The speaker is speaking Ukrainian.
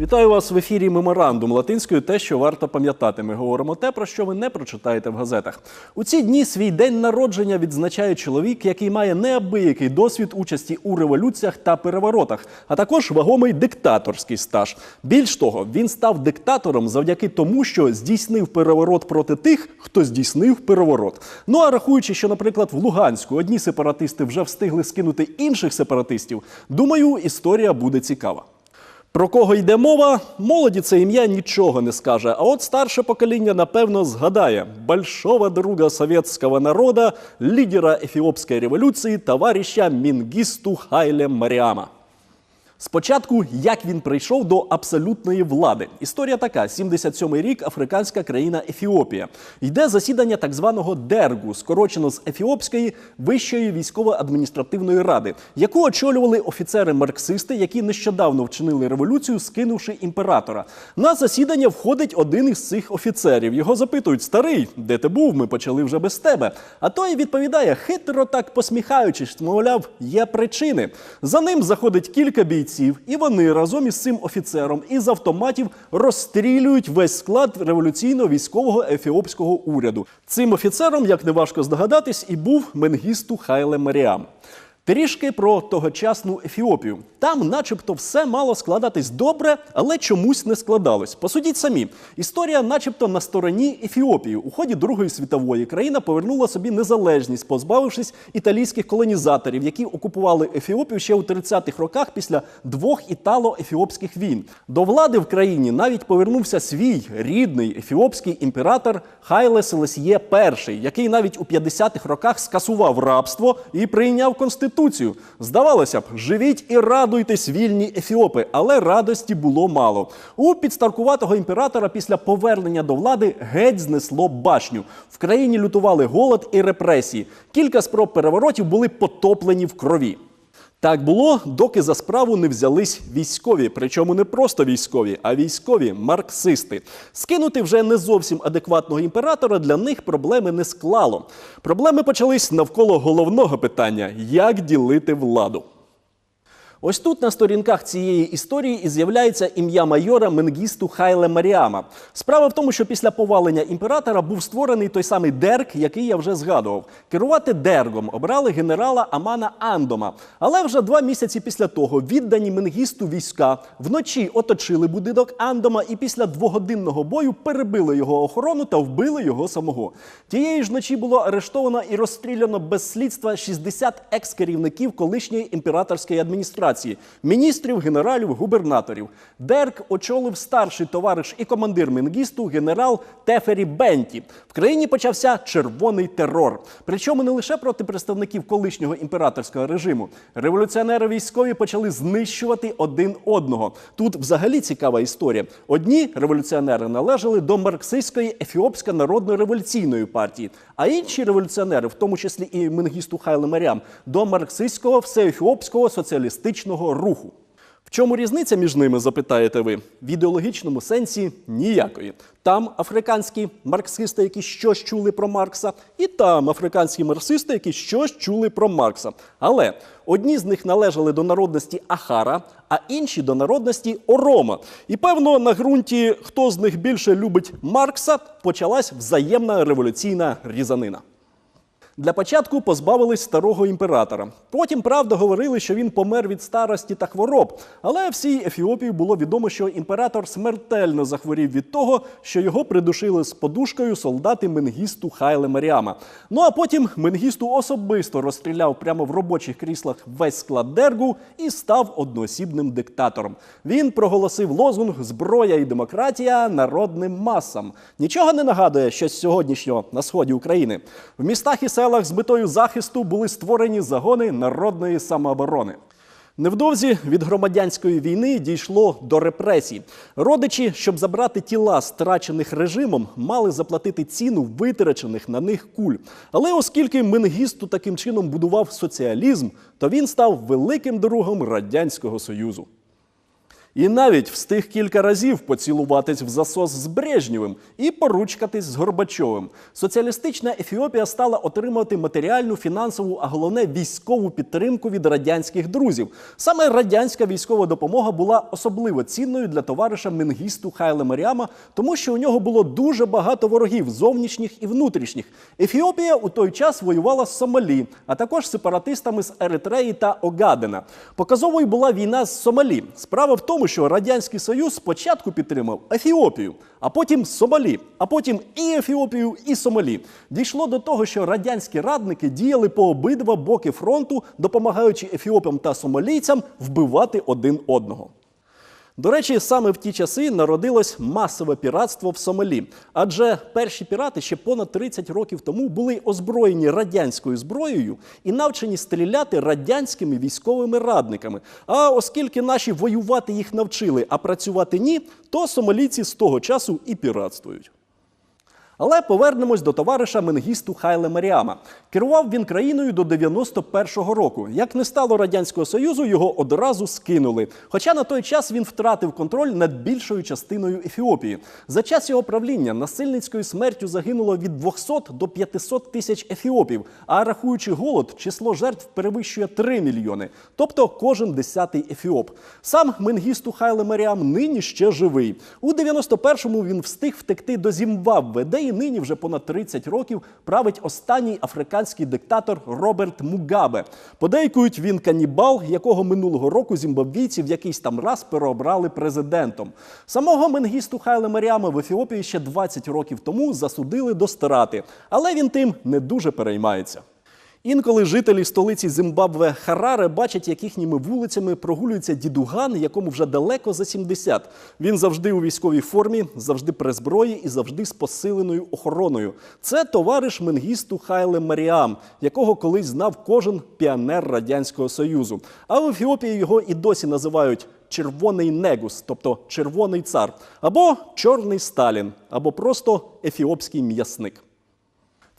Вітаю вас в ефірі Меморандум латинською. Те, що варто пам'ятати. Ми говоримо те, про що ви не прочитаєте в газетах. У ці дні свій день народження відзначає чоловік, який має неабиякий досвід участі у революціях та переворотах, а також вагомий диктаторський стаж. Більш того, він став диктатором завдяки тому, що здійснив переворот проти тих, хто здійснив переворот. Ну а рахуючи, що, наприклад, в Луганську одні сепаратисти вже встигли скинути інших сепаратистів, думаю, історія буде цікава. Про кого йде мова, молоді це ім'я нічого не скаже. А от старше покоління, напевно, згадає большого друга совєтського народа, лідера ефіопської революції, товариша Мінгісту Хайле Маріама. Спочатку, як він прийшов до абсолютної влади. Історія така: 77-й рік, африканська країна Ефіопія. Йде засідання так званого Дергу, скорочено з Ефіопської вищої військово-адміністративної ради, яку очолювали офіцери-марксисти, які нещодавно вчинили революцію, скинувши імператора. На засідання входить один із цих офіцерів. Його запитують: старий, де ти був? Ми почали вже без тебе. А той відповідає, хитро так посміхаючись, мовляв, є причини. За ним заходить кілька бійців, і вони разом із цим офіцером із автоматів розстрілюють весь склад революційного військового ефіопського уряду. Цим офіцером, як не важко здогадатись, і був Менгісту Хайле Маріам. Трішки про тогочасну Ефіопію. Там, начебто, все мало складатись добре, але чомусь не складалось. Посудіть самі, історія, начебто, на стороні Ефіопії. У ході Другої світової країна повернула собі незалежність, позбавившись італійських колонізаторів, які окупували Ефіопію ще у 30-х роках після двох італо-ефіопських війн. До влади в країні навіть повернувся свій рідний ефіопський імператор Хайле Селесіє І, який навіть у 50-х роках скасував рабство і прийняв конституцію. Здавалося б, живіть і радуйтесь вільні ефіопи, але радості було мало. У підстаркуватого імператора після повернення до влади геть знесло башню. В країні лютували голод і репресії. Кілька спроб переворотів були потоплені в крові. Так було, доки за справу не взялись військові, причому не просто військові, а військові марксисти. Скинути вже не зовсім адекватного імператора для них проблеми не склало. Проблеми почались навколо головного питання: як ділити владу. Ось тут на сторінках цієї історії і з'являється ім'я майора Менгісту Хайле Маріама. Справа в тому, що після повалення імператора був створений той самий Дерк, який я вже згадував. Керувати Дергом обрали генерала Амана Андома. Але вже два місяці після того віддані Менгісту війська вночі оточили будинок Андома і після двогодинного бою перебили його охорону та вбили його самого. Тієї ж ночі було арештовано і розстріляно без слідства 60 екс-керівників колишньої імператорської адміністрації міністрів, генералів, губернаторів. Дерк очолив старший товариш і командир Менгісту генерал Тефері Бенті. В країні почався червоний терор. Причому не лише проти представників колишнього імператорського режиму. Революціонери військові почали знищувати один одного. Тут взагалі цікава історія. Одні революціонери належали до марксистської Ефіопської народно-революційної партії, а інші революціонери, в тому числі і Менгісту Хайле Маріам, до марксистського всеефіопського соціалістичного руху. В чому різниця між ними, запитаєте ви? В ідеологічному сенсі ніякої. Там африканські марксисти, які щось чули про Маркса, і там африканські марксисти, які щось чули про Маркса. Але одні з них належали до народності Ахара, а інші до народності Орома. І певно, на ґрунті, хто з них більше любить Маркса, почалась взаємна революційна різанина. Для початку позбавились старого імператора. Потім, правда, говорили, що він помер від старості та хвороб. Але всій Ефіопії було відомо, що імператор смертельно захворів від того, що його придушили з подушкою солдати Менгісту Хайле Маріама. Ну а потім Менгісту особисто розстріляв прямо в робочих кріслах весь склад Дергу і став одноосібним диктатором. Він проголосив лозунг Зброя і демократія народним масам. Нічого не нагадує щось сьогоднішнього на сході України. В містах і селах з метою захисту були створені загони народної самооборони. Невдовзі від громадянської війни дійшло до репресій. Родичі, щоб забрати тіла страчених режимом, мали заплатити ціну витрачених на них куль. Але оскільки Менгісту таким чином будував соціалізм, то він став великим другом радянського союзу. І навіть встиг кілька разів поцілуватись в засос з Брежнєвим і поручкатись з Горбачовим. Соціалістична Ефіопія стала отримувати матеріальну, фінансову, а головне військову підтримку від радянських друзів. Саме радянська військова допомога була особливо цінною для товариша Менгісту Хайле Маріама, тому що у нього було дуже багато ворогів зовнішніх і внутрішніх. Ефіопія у той час воювала з Сомалі, а також сепаратистами з Еритреї та Огадена. Показовою була війна з Сомалі. Справа в тому, що радянський союз спочатку підтримав Ефіопію, а потім Сомалі, а потім і Ефіопію, і Сомалі. Дійшло до того, що радянські радники діяли по обидва боки фронту, допомагаючи ефіопам та сомалійцям вбивати один одного. До речі, саме в ті часи народилось масове піратство в Сомалі. Адже перші пірати ще понад 30 років тому були озброєні радянською зброєю і навчені стріляти радянськими військовими радниками. А оскільки наші воювати їх навчили, а працювати ні, то сомалійці з того часу і піратствують. Але повернемось до товариша Менгісту Хайле Маріама. Керував він країною до 91-го року. Як не стало радянського союзу, його одразу скинули. Хоча на той час він втратив контроль над більшою частиною Ефіопії. За час його правління насильницькою смертю загинуло від 200 до 500 тисяч ефіопів. А рахуючи голод, число жертв перевищує 3 мільйони, тобто кожен десятий ефіоп. Сам Менгісту Хайле Маріам нині ще живий. У 91-му він встиг втекти до Зімбабве, де і нині вже понад 30 років править останній африканський диктатор Роберт Мугабе. Подейкують він канібал, якого минулого року зімбабвійці в якийсь там раз переобрали президентом. Самого Менгісту Хайле Маріама в Ефіопії ще 20 років тому засудили до страти, але він тим не дуже переймається. Інколи жителі столиці Зимбабве Хараре бачать, як їхніми вулицями прогулюється дідуган, якому вже далеко за 70. Він завжди у військовій формі, завжди при зброї і завжди з посиленою охороною. Це товариш Менгісту Хайле Маріам, якого колись знав кожен піонер радянського союзу. А в Ефіопії його і досі називають. Червоний негус, тобто червоний цар, або чорний Сталін, або просто ефіопський м'ясник.